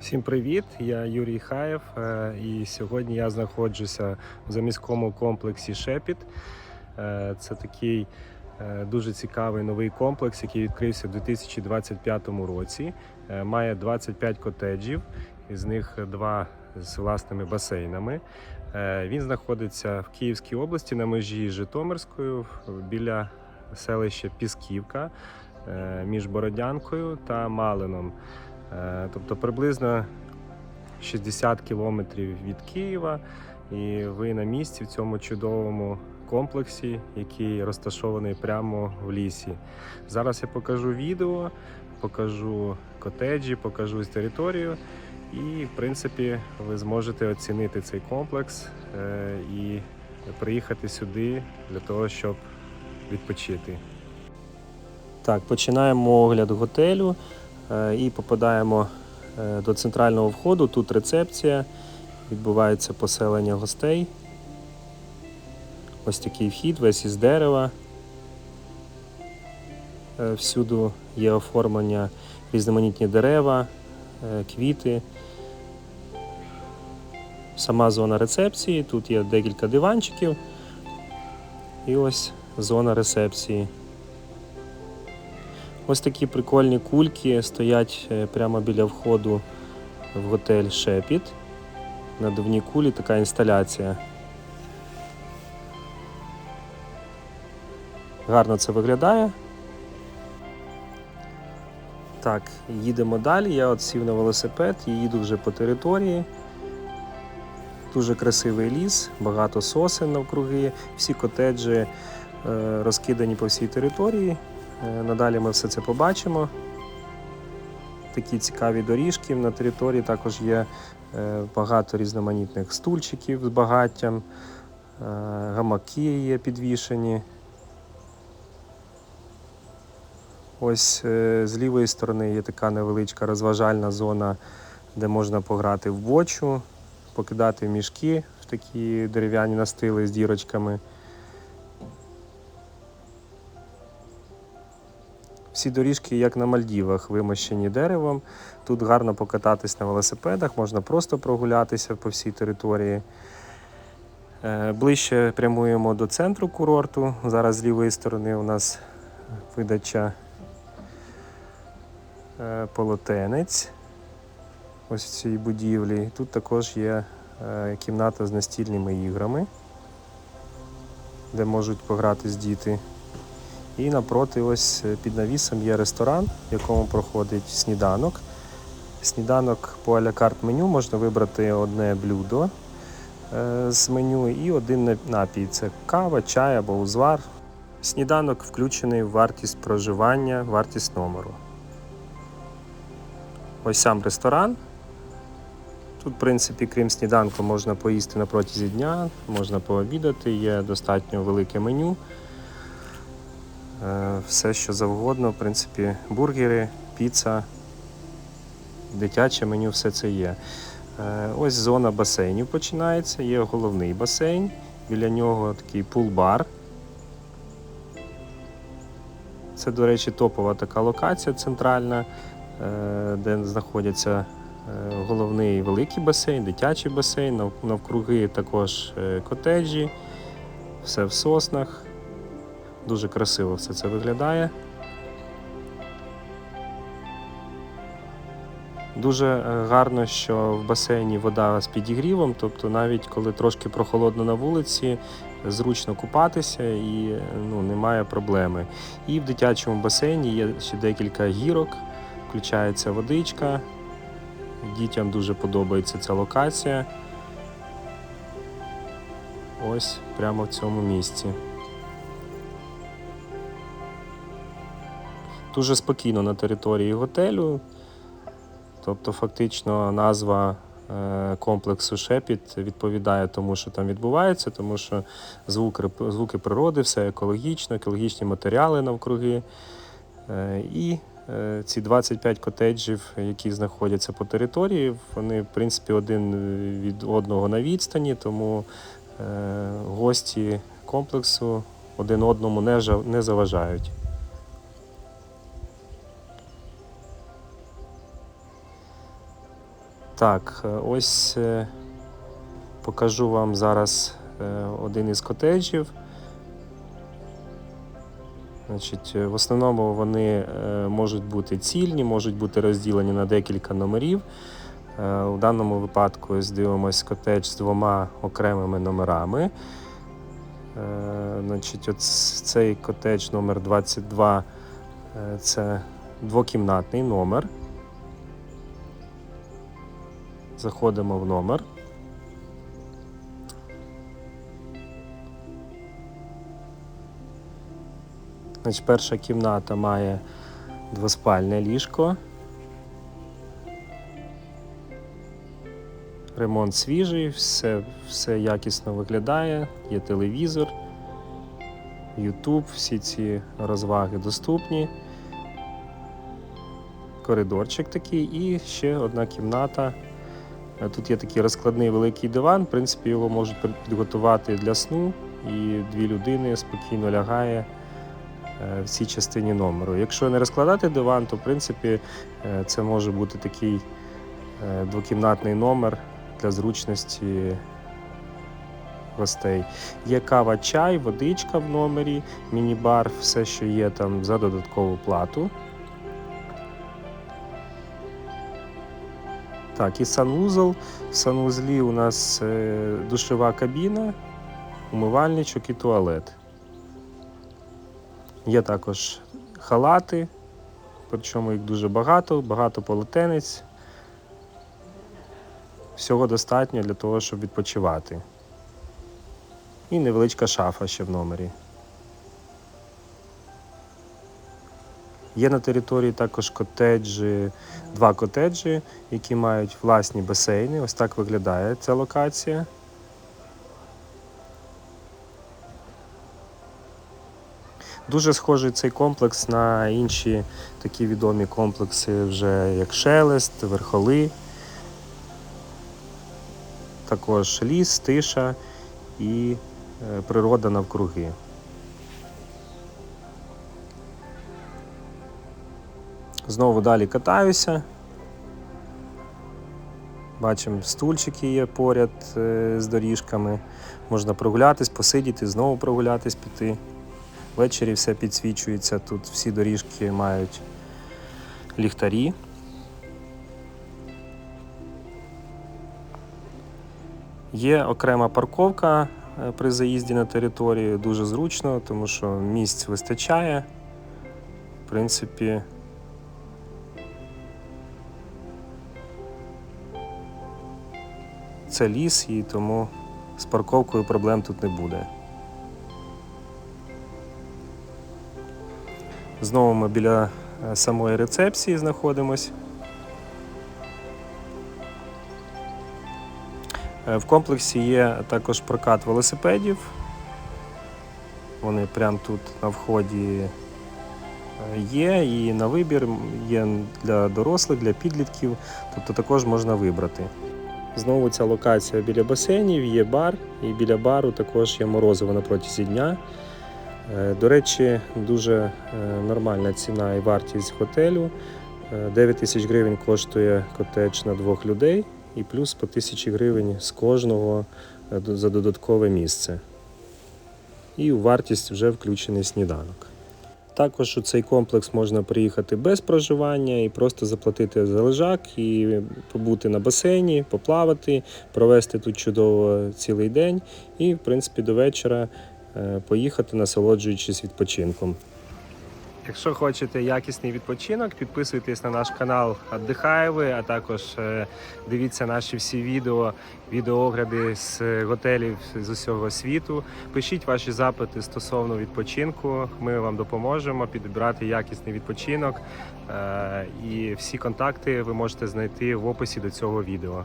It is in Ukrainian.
Всім привіт! Я Юрій Хаєв, е, і сьогодні я знаходжуся в заміському комплексі Шепіт. Е, Це такий е, дуже цікавий новий комплекс, який відкрився в 2025 році. Має 25 котеджів, із них два з власними басейнами. Він знаходиться в Київській області на межі з Житомирською біля селища Пісківка між Бородянкою та Малином. Е, Тобто приблизно 60 кілометрів від Києва, і ви на місці в цьому чудовому комплексі, який розташований прямо в лісі. Зараз я покажу відео, покажу котеджі, покажу територію. І, в принципі, ви зможете оцінити цей комплекс е, і приїхати сюди для того, щоб відпочити. Так, починаємо огляд готелю і попадаємо е, до центрального входу. Тут рецепція, відбувається поселення гостей. Ось такий вхід, весь із дерева. Е, Всюду є оформлення різноманітні дерева, е, квіти. Сама зона рецепції, тут є декілька диванчиків. І ось зона рецепції. Ось такі прикольні кульки стоять е, прямо біля входу в готель Шепіт. На давній кулі така інсталяція. Гарно це виглядає. Так, їдемо далі. Я от сів на велосипед і їду вже по території. Дуже красивий ліс, багато сосен навкруги, всі котеджі е, розкидані по всій території. Е, Надалі ми все це побачимо. Такі цікаві доріжки. На території також є е, багато різноманітних стульчиків з багаттям, е, гамаки є підвішені. Ось з лівої сторони є така невеличка розважальна зона, де можна пограти в бочу, покидати мішки в такі дерев'яні настили з дірочками. Всі доріжки, як на Мальдівах, вимощені деревом. Тут гарно покататись на велосипедах, можна просто прогулятися по всій території. Е, Ближче прямуємо до центру курорту. Зараз з лівої сторони у нас видача е, полотенець. Ось в цій будівлі. Тут також є е, кімната з настільними іграми, де можуть погратись діти. І напроти, ось е, під навісом є ресторан, в якому проходить сніданок. Сніданок по аля карт меню можна вибрати одне блюдо е, з меню і один напій. Це кава, чай або узвар. Сніданок включений в вартість проживання, вартість номеру. Ось сам ресторан. Тут, в принципі, крім сніданку, можна поїсти на протязі дня, можна пообідати, є достатньо велике меню. Е, все, що завгодно, в принципі, бургери, піца, дитяче меню, все це є. Е, Ось зона басейнів починається, є головний басейн, біля нього такий пул-бар. Це, до речі, топова така локація центральна, е, де знаходяться головний великий басейн, дитячий басейн, навкруги також котеджі, все в соснах. Дуже красиво все це виглядає. Дуже е, гарно, що в басейні вода з підігрівом, тобто навіть коли трошки прохолодно на вулиці, зручно купатися і ну, немає проблеми. І в дитячому басейні є ще декілька гірок, включається водичка. Дітям дуже подобається ця локація. Ось прямо в цьому місці. Дуже спокійно на території готелю. Тобто, фактично, назва е, комплексу Шепіт відповідає тому, що там відбувається, тому що звуки, звуки природи, все екологічно, екологічні матеріали навкруги. Е, І е, ці 25 котеджів, які знаходяться по території, вони, в принципі, один від одного на відстані, тому гості комплексу один одному не заважають. Так, е, ось е, покажу вам зараз е, один із котеджів. Значить, в основному вони можуть бути цільні, можуть бути розділені на декілька номерів. У даному випадку ось дивимось котедж з двома окремими номерами. Значить, от цей котедж номер 22 е, це двокімнатний номер. Заходимо в номер. Значить, перша кімната має двоспальне ліжко. Ремонт свіжий, все, все якісно виглядає, є телевізор, YouTube, всі ці розваги доступні. Коридорчик такий і ще одна кімната. Тут є такий розкладний великий диван. В принципі, його можуть підготувати для сну, і дві людини спокійно лягає е, в цій частині номеру. Якщо не розкладати диван, то в принципі е, це може бути такий е, двокімнатний номер для зручності гостей. Є кава, чай, водичка в номері, міні-бар, все, що є там за додаткову плату. Так, і санвузол. В санвузлі у нас е, душова кабіна, умивальничок і туалет. Є також халати, причому їх дуже багато, багато полотенець. Всього достатньо для того, щоб відпочивати. І невеличка шафа ще в номері. Є на території також котеджі, два котеджі, які мають власні басейни. Ось так виглядає ця локація. Дуже схожий цей комплекс на інші такі відомі комплекси, вже як Шелест, Верхоли. Також ліс, тиша і е, природа навкруги. Знову далі катаюся. Бачимо, стульчики є поряд е, з доріжками. Можна прогулятись, посидіти, знову прогулятись, піти. Ввечері все підсвічується. Тут всі доріжки мають ліхтарі. Є окрема парковка е, при заїзді на територію, дуже зручно, тому що місць вистачає. В принципі, це ліс, і тому з парковкою проблем тут не буде. Знову ми біля е, самої рецепції знаходимось. Е, В комплексі є також прокат велосипедів. Вони прямо тут на вході е, є, і на вибір є для дорослих, для підлітків, тобто також можна вибрати. Знову ця локація біля басейнів, є бар, і біля бару також є морозиво на протязі дня. Е, До речі, дуже е, нормальна ціна і вартість готелю. Е, 9 тисяч гривень коштує котедж на двох людей і плюс по тисячі гривень з кожного е, за додаткове місце. І у вартість вже включений сніданок. Також у цей комплекс можна приїхати без проживання і просто заплатити за лежак і побути на басейні, поплавати, провести тут чудово цілий день і, в принципі, до вечора е, поїхати, насолоджуючись відпочинком. Якщо хочете якісний відпочинок, підписуйтесь на наш канал Отдихаєви, а також е, дивіться наші всі відео, відеоогляди з готелів з усього світу. Пишіть ваші запити стосовно відпочинку. Ми вам допоможемо підібрати якісний відпочинок. Е, І всі контакти ви можете знайти в описі до цього відео.